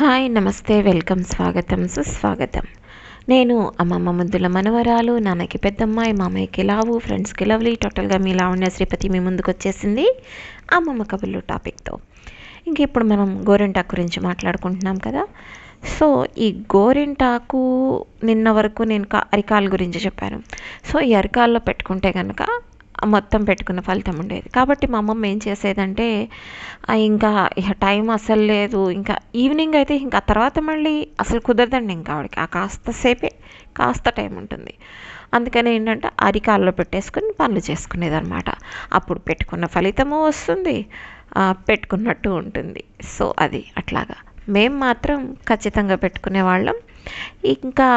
Hi నమస్తే welcome స్వాగతం సుస్వాగతం. నేను అమ్మమ్మ ముద్దుల మనవరాలు నాన్నకి పెద్దమ్మాయి మామయ్యకి లావు ఫ్రెండ్స్కి లవ్లీ టోటల్గా మీ లావణ్య శ్రీపతి మీ ముందుకు వచ్చేసింది అమ్మమ్మ కబుర్లు టాపిక్తో. ఇంక ఇప్పుడు మనం గోరింటాకు గురించి మాట్లాడుకుంటున్నాం కదా. సో ఈ గోరింటాకు నిన్న వరకు నేను కా అరికాల గురించి చెప్పాను. సో ఈ అరికాల్లో పెట్టుకుంటే కనుక మొత్తం పెట్టుకున్న ఫలితం ఉండేది. కాబట్టి మా అమ్మమ్మ ఏం చేసేదంటే ఇంకా ఇక టైం అసలు లేదు. ఇంకా ఈవినింగ్ అయితే ఇంకా తర్వాత మళ్ళీ అసలు కుదరదండి ఇంకా ఆవిడకి. ఆ కాస్త సేపే కాస్త టైం ఉంటుంది. అందుకని ఏంటంటే అరికాల్లో పెట్టేసుకుని పనులు చేసుకునేది అనమాట అప్పుడు పెట్టుకున్న ఫలితము వస్తుంది పెట్టుకున్నట్టు ఉంటుంది. సో అది అట్లాగా. మేము మాత్రం ఖచ్చితంగా పెట్టుకునే వాళ్ళం. ఇంకా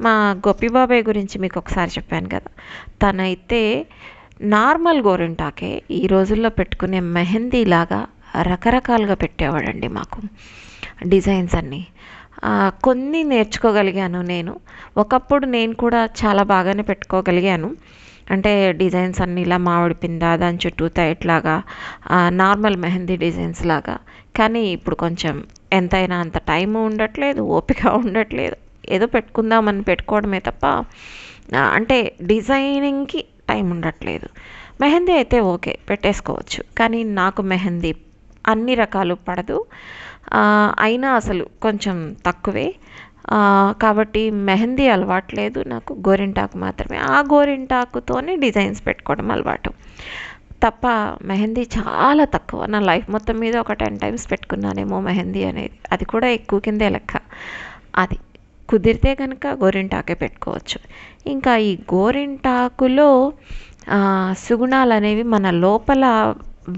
మా గోపిబాబాయ్ గురించి మీకు ఒకసారి చెప్పాను కదా. తనైతే నార్మల్ గోరింటాకే ఈ రోజుల్లో పెట్టుకునే మెహందీ లాగా రకరకాలుగా పెట్టేవాడండి మాకు డిజైన్స్ అన్నీ. కొన్ని నేర్చుకోగలిగాను నేను. ఒకప్పుడు నేను కూడా చాలా బాగానే పెట్టుకోగలిగాను. అంటే డిజైన్స్ అన్నీ ఇలా మామిడి పింద దాని చుట్టూ తయట్లాగా నార్మల్ మెహందీ డిజైన్స్ లాగా. కానీ ఇప్పుడు కొంచెం ఎంతైనా అంత టైం ఉండట్లేదు ఓపిక ఉండట్లేదు. ఏదో పెట్టుకుందామని పెట్టుకోవడమే తప్ప అంటే డిజైనింగ్కి టైం ఉండట్లేదు. మెహందీ అయితే ఓకే పెట్టేసుకోవచ్చు. కానీ నాకు మెహందీ అన్ని రకాలు పడదు. అయినా అసలు కొంచెం తక్కువే. కాబట్టి మెహందీ అలవాటు లేదు. నాకు గోరింటాకు మాత్రమే. ఆ గోరింటాకుతోనే డిజైన్స్ పెట్టుకోవడం అలవాటు. తప్ప మెహందీ చాలా తక్కువ. నా లైఫ్ మొత్తం మీద ఒక టెన్ టైమ్స్ పెట్టుకున్నానేమో మెహందీ అనేది. అది కూడా ఎక్కువ కిందే లెక్క. అది. కుదిరితే కనుక గోరింటాకే పెట్టుకోవచ్చు. ఇంకా ఈ గోరింటాకులో సుగుణాలు అనేవి మన లోపల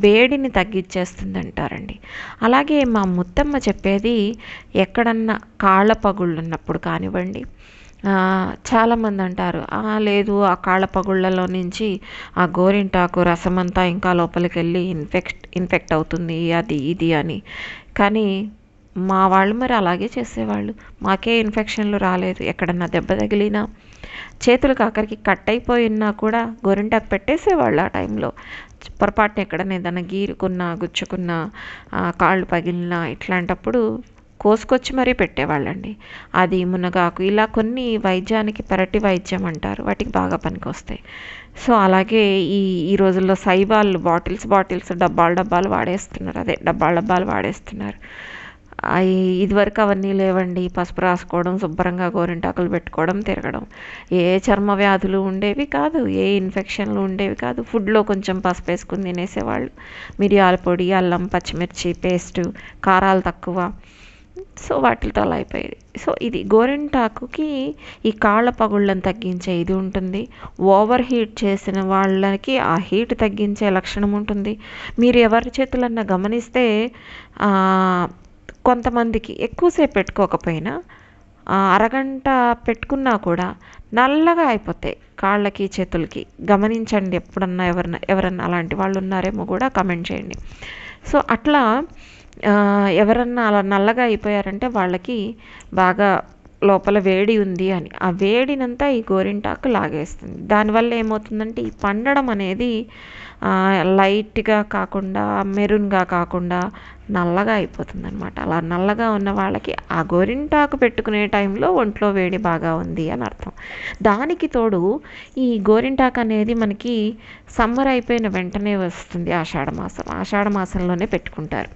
వేడిని తగ్గించేస్తుంది అంటారండి అలాగే మా ముత్తమ్మ చెప్పేది ఎక్కడన్నా కాళ్ళ పగుళ్ళు ఉన్నప్పుడు కానివ్వండి చాలామంది అంటారు లేదు ఆ కాళ్ళ పగుళ్ళలో నుంచి ఆ గోరింటాకు రసం అంతా ఇంకా లోపలికి వెళ్ళి ఇన్ఫెక్ట్ ఇన్ఫెక్ట్ అవుతుంది అది ఇది అని. కానీ మా వాళ్ళు మరి అలాగే చేసేవాళ్ళు. మాకే ఇన్ఫెక్షన్లు రాలేదు. ఎక్కడన్నా దెబ్బ తగిలినా చేతులు కాకరికి కట్ అయిపోయినా కూడా గోరింటాకు పెట్టేసేవాళ్ళు ఆ టైంలో. పొరపాటున ఎక్కడన్నా ఏదైనా గీరుకున్నా గుచ్చుకున్నా కాళ్ళు పగిలినా ఇట్లాంటప్పుడు కోసుకొచ్చి మరీ పెట్టేవాళ్ళండి. అది మునగాకు ఇలా కొన్ని వైద్యానికి పెరటి వైద్యం అంటారు. వాటికి బాగా పనికొస్తాయి. సో అలాగే ఈ ఈ రోజుల్లో సైబాల్ బాటిల్స్ బాటిల్స్ డబ్బాలు డబ్బాలు వాడేస్తున్నారు. అదే డబ్బాలు డబ్బాలు వాడేస్తున్నారు. అవి ఇదివరకు అవన్నీ లేవండి. పసుపు రాసుకోవడం శుభ్రంగా గోరింటాకులు పెట్టుకోవడం తిరగడం. ఏ చర్మ వ్యాధులు ఉండేవి కాదు. ఏ ఇన్ఫెక్షన్లు ఉండేవి కాదు. ఫుడ్లో కొంచెం పసుపు వేసుకుని తినేసేవాళ్ళు. మిరియాల పొడి అల్లం పచ్చిమిర్చి పేస్టు కారాలు తక్కువ. సో వాటితో అలా అయిపోయేది. సో ఇది గోరింటాకుకి ఈ కాళ్ళ పగుళ్ళను తగ్గించే ఇది ఉంటుంది. ఓవర్ హీట్ చేసిన వాళ్ళకి ఆ హీట్ తగ్గించే లక్షణం ఉంటుంది. మీరు ఎవరి చేతులన్నా గమనిస్తే కొంతమందికి ఎక్కువసేపు పెట్టుకోకపోయినా అరగంట పెట్టుకున్నా కూడా నల్లగా అయిపోతాయి కాళ్ళకి చేతులకి. గమనించండి ఎప్పుడన్నా ఎవరన్నా ఎవరన్నా అలాంటి వాళ్ళు ఉన్నారేమో కూడా కమెంట్ చేయండి. సో అట్లా ఎవరన్నా అలా నల్లగా అయిపోయారంటే వాళ్ళకి బాగా లోపల వేడి ఉంది అని. ఆ వేడినంతా ఈ గోరింటాకు లాగేస్తుంది. దానివల్ల ఏమవుతుందంటే ఈ పండడం అనేది లైట్గా కాకుండా మెరూన్గా కాకుండా నల్లగా అయిపోతుంది అనమాట అలా నల్లగా ఉన్న వాళ్ళకి ఆ గోరింటాకు పెట్టుకునే టైంలో ఒంట్లో వేడి బాగా ఉంది అని అర్థం. దానికి తోడు ఈ గోరింటాకు అనేది మనకి సమ్మర్ అయిపోయిన వెంటనే వస్తుంది ఆషాఢ మాసం. ఆషాఢ మాసంలోనే పెట్టుకుంటారు.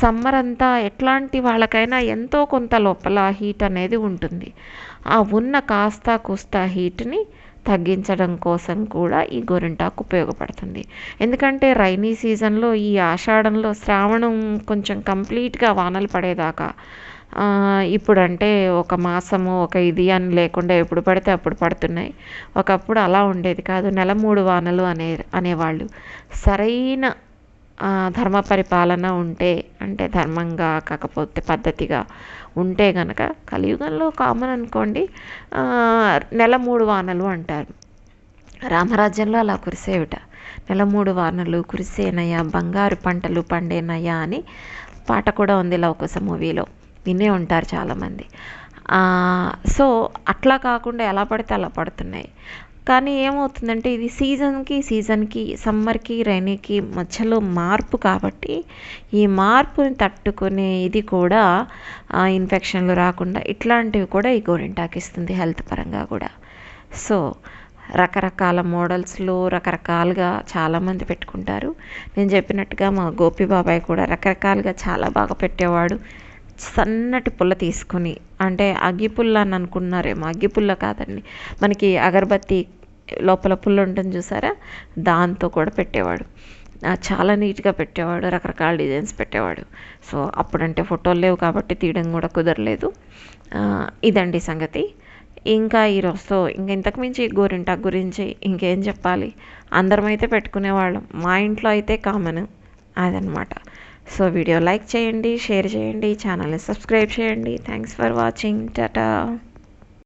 సమ్మర్ అంతా ఎట్లాంటి వాళ్ళకైనా ఎంతో కొంత లోపల హీట్ అనేది ఉంటుంది. ఆ ఉన్న కాస్త కూస్త హీట్ని తగ్గించడం కోసం కూడా ఈ గోరింటాకు ఉపయోగపడుతుంది. ఎందుకంటే రైనీ సీజన్లో ఈ ఆషాఢంలో శ్రావణం కొంచెం కంప్లీట్గా వానలు పడేదాకా ఇప్పుడంటే ఒక మాసము ఒక ఇది అని లేకుండా ఎప్పుడు పడితే అప్పుడు పడుతున్నాయి. ఒకప్పుడు అలా ఉండేది కాదు. నెల మూడు వానలు అనే అనేవాళ్ళు. సరైన ధర్మ పరిపాలన ఉంటే అంటే ధర్మంగా కాకపోతే పద్ధతిగా ఉంటే గనక కలియుగంలో కామన్ అనుకోండి నెల మూడు వానలు అంటారు. రామరాజ్యంలో అలా కురిసేవిట. నెల మూడు వానలు కురిసేనయ్యా బంగారు పంటలు పండేనయ్యా అని పాట కూడా ఉంది లవకుశ మూవీలో. వినే ఉంటారు చాలామంది. సో అట్లా కాకుండా ఎలా పడితే అలా పడుతున్నాయి. కానీ ఏమవుతుందంటే ఇది సీజన్కి సీజన్కి సమ్మర్కి రైనీకి మధ్యలో మార్పు కాబట్టి ఈ మార్పుని తట్టుకునే ఇది కూడా ఇన్ఫెక్షన్లు రాకుండా ఇట్లాంటివి కూడా ఈ గోరింటాకు ఇస్తుంది హెల్త్ పరంగా కూడా. సో రకరకాల మోడల్స్లో రకరకాలుగా చాలామంది పెట్టుకుంటారు. నేను చెప్పినట్టుగా మా గోపి బాబాయ్ కూడా రకరకాలుగా చాలా బాగా పెట్టేవాడు. సన్నటి పుల్ల తీసుకొని అంటే అగ్గిపుల్ల అని అనుకున్నారేమో అగ్గిపుల్ల కాదండి. మనకి అగరబత్తి లోపల పుల్ల ఉంటుంది చూసారా? దాంతో కూడా పెట్టేవాడు. చాలా నీట్గా పెట్టేవాడు రకరకాల డిజైన్స్ పెట్టేవాడు. సో అప్పుడంటే ఫోటోలు లేవు కాబట్టి తీయడం కూడా కుదరలేదు. ఇదండి సంగతి. ఇంకా ఈరోజుతో ఇంకా ఇంతకుమించి గోరింటాకు గురించి ఇంకేం చెప్పాలి? అందరం అయితే పెట్టుకునేవాళ్ళం. మా ఇంట్లో అయితే కామన్ అదనమాట. సో వీడియో లైక్ చేయండి షేర్ చేయండి ఛానల్ని సబ్స్క్రైబ్ చేయండి. Thanks for watching Tata